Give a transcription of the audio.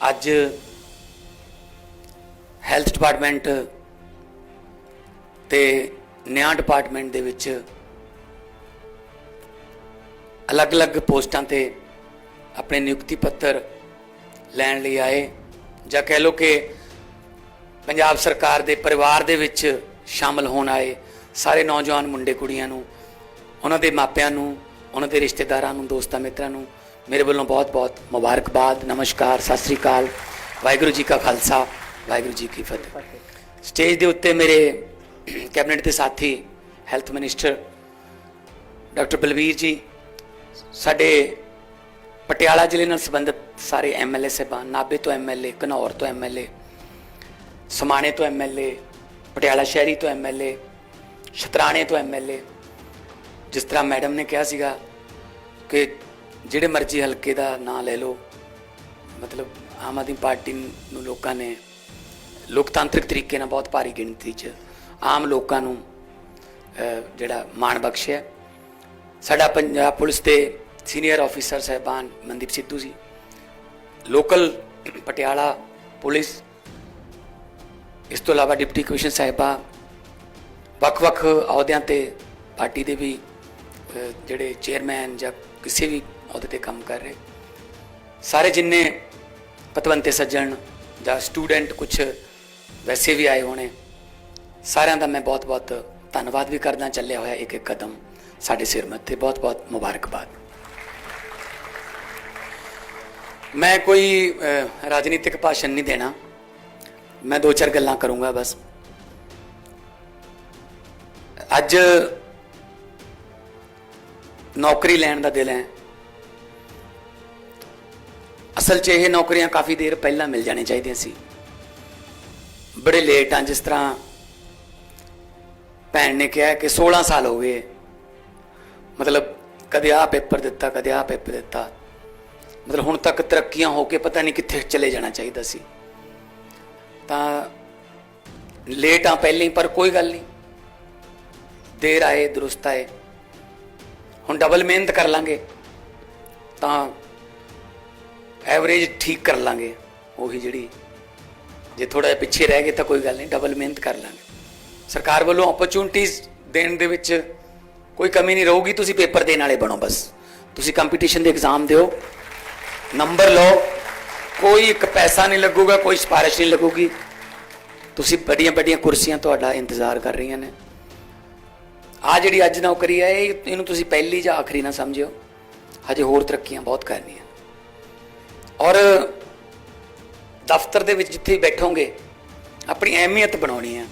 ਅੱਜ health department ਤੇ ਨਿਆਂ ਡਿਪਾਰਟਮੈਂਟ ਦੇ ਵਿੱਚ ਅਲੱਗ-ਅਲੱਗ ਪੋਸਟਾਂ ਤੇ ਆਪਣੇ ਨਿਯੁਕਤੀ ਪੱਤਰ ਲੈਣ ਲਈ ਆਏ ਜਾਂ ਕਹਿ ਲਓ ਕਿ ਪੰਜਾਬ ਸਰਕਾਰ ਦੇ ਪਰਿਵਾਰ ਦੇ ਵਿੱਚ ਸ਼ਾਮਲ ਹੋਣ ਆਏ। ਸਾਰੇ ਨੌਜਵਾਨ ਮੁੰਡੇ ਕੁੜੀਆਂ ਨੂੰ, ਉਹਨਾਂ ਦੇ ਮਾਪਿਆਂ ਨੂੰ, ਉਹਨਾਂ ਦੇ ਰਿਸ਼ਤੇਦਾਰਾਂ ਨੂੰ, ਦੋਸਤਾਂ ਮਿੱਤਰਾਂ ਨੂੰ ਮੇਰੇ ਵੱਲੋਂ ਬਹੁਤ-ਬਹੁਤ ਮੁਬਾਰਕਬਾਦ ਨਮਸਕਾਰ ਸਤਿ ਸ੍ਰੀ ਅਕਾਲ ਵਾਹਿਗੁਰੂ ਜੀ ਕਾ ਖਾਲਸਾ ਵਾਹਿਗੁਰੂ ਜੀ ਕੀ ਫਤਿਹ ਸਟੇਜ ਦੇ ਉੱਤੇ ਮੇਰੇ ਕੈਬਨਿਟ ਦੇ ਸਾਥੀ ਹੈਲਥ ਮਿਨਿਸਟਰ ਡਾਕਟਰ ਬਲਵੀਰ ਜੀ ਸਾਡੇ ਪਟਿਆਲਾ ਜ਼ਿਲ੍ਹੇ ਨਾਲ ਸੰਬੰਧਿਤ ਸਾਰੇ ਐਮਐਲਏ ਸਾਹਿਬਾਨ ਨਾਭੇ ਤੋਂ ਐਮਐਲਏ ਘਨੌਰ ਤੋਂ ਐਮਐਲਏ ਸਮਾਣੇ ਤੋਂ ਐਮਐਲਏ ਪਟਿਆਲਾ ਸ਼ਹਿਰੀ ਤੋਂ ਐਮਐਲਏ ਸ਼ਤਰਾਣੇ ਤੋਂ ਐਮਐਲਏ ਜਿਸ ਤਰ੍ਹਾਂ ਮੈਡਮ ਨੇ ਕਿਹਾ ਸੀਗਾ ਕਿ ਜਿਹੜੇ ਮਰਜ਼ੀ ਹਲਕੇ ਦਾ ਨਾਂ ਲੈ ਲਓ। ਮਤਲਬ ਆਮ ਆਦਮੀ ਪਾਰਟੀ ਨੂੰ ਲੋਕਾਂ ਨੇ ਲੋਕਤਾਂਤਰਿਕ ਤਰੀਕੇ ਨਾਲ ਬਹੁਤ ਭਾਰੀ ਗਿਣਤੀ 'ਚ ਆਮ ਲੋਕਾਂ ਨੂੰ ਜਿਹੜਾ ਮਾਣ ਬਖਸ਼ਿਆ। ਸਾਡਾ ਪੰਜਾਬ ਪੁਲਿਸ ਦੇ ਸੀਨੀਅਰ ਆਫੀਸਰ ਸਹਿਬਾਨ ਮਨਦੀਪ ਸਿੱਧੂ ਜੀ, ਲੋਕਲ ਪਟਿਆਲਾ ਪੁਲਿਸ, ਇਸ ਤੋਂ ਇਲਾਵਾ ਡਿਪਟੀ ਕਮਿਸ਼ਨਰ ਸਾਹਿਬਾ, ਵੱਖ-ਵੱਖ ਅਹੁਦਿਆਂ ਤੇ ਪਾਰਟੀ ਦੇ ਵੀ ਜਿਹੜੇ ਚੇਅਰਮੈਨ ਜਾਂ ਕਿਸੇ ਵੀ ਅਹੁਦੇ ਤੇ ਕੰਮ ਕਰ ਰਹੇ। ਸਾਰੇ ਜਿੰਨੇ ਪਤਵੰਤੇ ਸੱਜਣ, ਜਾਂ ਸਟੂਡੈਂਟ ਕੁਝ ਵੈਸੇ ਵੀ ਆਏ ਹੋਣੇ, ਸਾਰਿਆਂ ਦਾ ਮੈਂ ਬਹੁਤ-ਬਹੁਤ ਧੰਨਵਾਦ ਵੀ ਕਰਦਾ ਚੱਲਿਆ ਹੋਇਆ ਇੱਕ ਇੱਕ ਕਦਮ ਸਾਡੇ ਸਿਰ ਮੱਥੇ। ਬਹੁਤ-ਬਹੁਤ ਮੁਬਾਰਕਬਾਦ। ਮੈਂ ਕੋਈ ਰਾਜਨੀਤਿਕ ਭਾਸ਼ਣ ਨਹੀਂ ਦੇਣਾ। ਮੈਂ ਦੋ ਚਾਰ ਗੱਲਾਂ ਕਰੂੰਗਾ ਬਸ। ਅੱਜ ਨੌਕਰੀ ਲੈਣ ਦਾ ਦਿਲ ਹੈ। ਅਸਲ 'ਚ ਇਹ ਨੌਕਰੀਆਂ ਕਾਫੀ ਦੇਰ ਪਹਿਲਾਂ ਮਿਲ ਜਾਣੀ ਚਾਹੀਦੀਆਂ ਸੀ। ਬੜੇ ਲੇਟ ਆ, ਜਿਸ ਤਰ੍ਹਾਂ ਭੈਣ ਨੇ ਕਿਹਾ ਕਿ 16 ਸਾਲ ਹੋ ਗਏ। ਮਤਲਬ ਕਦੇ ਆ ਪੇਪਰ ਦਿੱਤਾ, ਕਦੇ ਆ ਪੇਪਰ ਦਿੱਤਾ। ਮਤਲਬ ਹੁਣ ਤੱਕ ਤਰੱਕੀਆਂ ਹੋ ਕੇ ਪਤਾ ਨਹੀਂ ਕਿੱਥੇ ਚਲੇ ਜਾਣਾ ਚਾਹੀਦਾ ਸੀ। ਤਾਂ ਲੇਟ ਆ ਪਹਿਲਾਂ ਹੀ, ਪਰ ਕੋਈ ਗੱਲ ਨਹੀਂ। ਦੇਰ ਆਏ, ਦਰੁਸਤ ਆਏ। ਹੁਣ ਡਬਲ ਮਿਹਨਤ ਕਰ ਲਾਂਗੇ। ਤਾਂ ਐਵਰੇਜ ਠੀਕ ਕਰ ਲਾਂਗੇ। ਉਹੀ ਜਿਹੜੀ ਜੇ ਥੋੜਾ ਜਿਹਾ ਪਿੱਛੇ ਰਹਿ ਗਏ ਤਾਂ ਕੋਈ ਗੱਲ ਨਹੀਂ ਡਬਲ ਮਿਹਨਤ ਕਰ ਲਾਂਗੇ। ਸਰਕਾਰ ਵੱਲੋਂ ਓਪਰਚੁਨਿਟੀਜ਼ ਦੇਣ ਦੇ ਵਿੱਚ ਕੋਈ ਕਮੀ ਨਹੀਂ ਰਹੂਗੀ, ਤੁਸੀਂ ਪੇਪਰ ਦੇਣ ਵਾਲੇ ਬਣੋ ਬਸ। ਤੁਸੀਂ ਕੰਪੀਟੀਸ਼ਨ ਦੇ ਐਗਜ਼ਾਮ ਦਿਓ। ਨੰਬਰ ਲਓ। ਕੋਈ ਇੱਕ ਪੈਸਾ ਨਹੀਂ ਲੱਗੂਗਾ, ਕੋਈ ਸਿਫਾਰਿਸ਼ ਨਹੀਂ ਲੱਗੂਗੀ। ਤੁਸੀਂ ਵੱਡੀਆਂ ਵੱਡੀਆਂ ਕੁਰਸੀਆਂ ਤੁਹਾਡਾ ਇੰਤਜ਼ਾਰ ਕਰ ਰਹੀਆਂ ਨੇ। ਆ ਜਿਹੜੀ ਅੱਜ ਨੌਕਰੀ ਹੈ ਇਹ ਇਹਨੂੰ ਤੁਸੀਂ ਪਹਿਲੀ ਜਾਂ ਆਖਰੀ ਨਾ ਸਮਝਿਓ। ਹਜੇ ਹੋਰ ਤਰੱਕੀਆਂ ਬਹੁਤ ਕਰਨੀਆਂ। ਔਰ ਦਫ਼ਤਰ ਦੇ ਵਿੱਚ ਜਿੱਥੇ ਬੈਠੋਗੇ ਆਪਣੀ ਅਹਿਮੀਅਤ ਬਣਾਉਣੀ ਹੈ।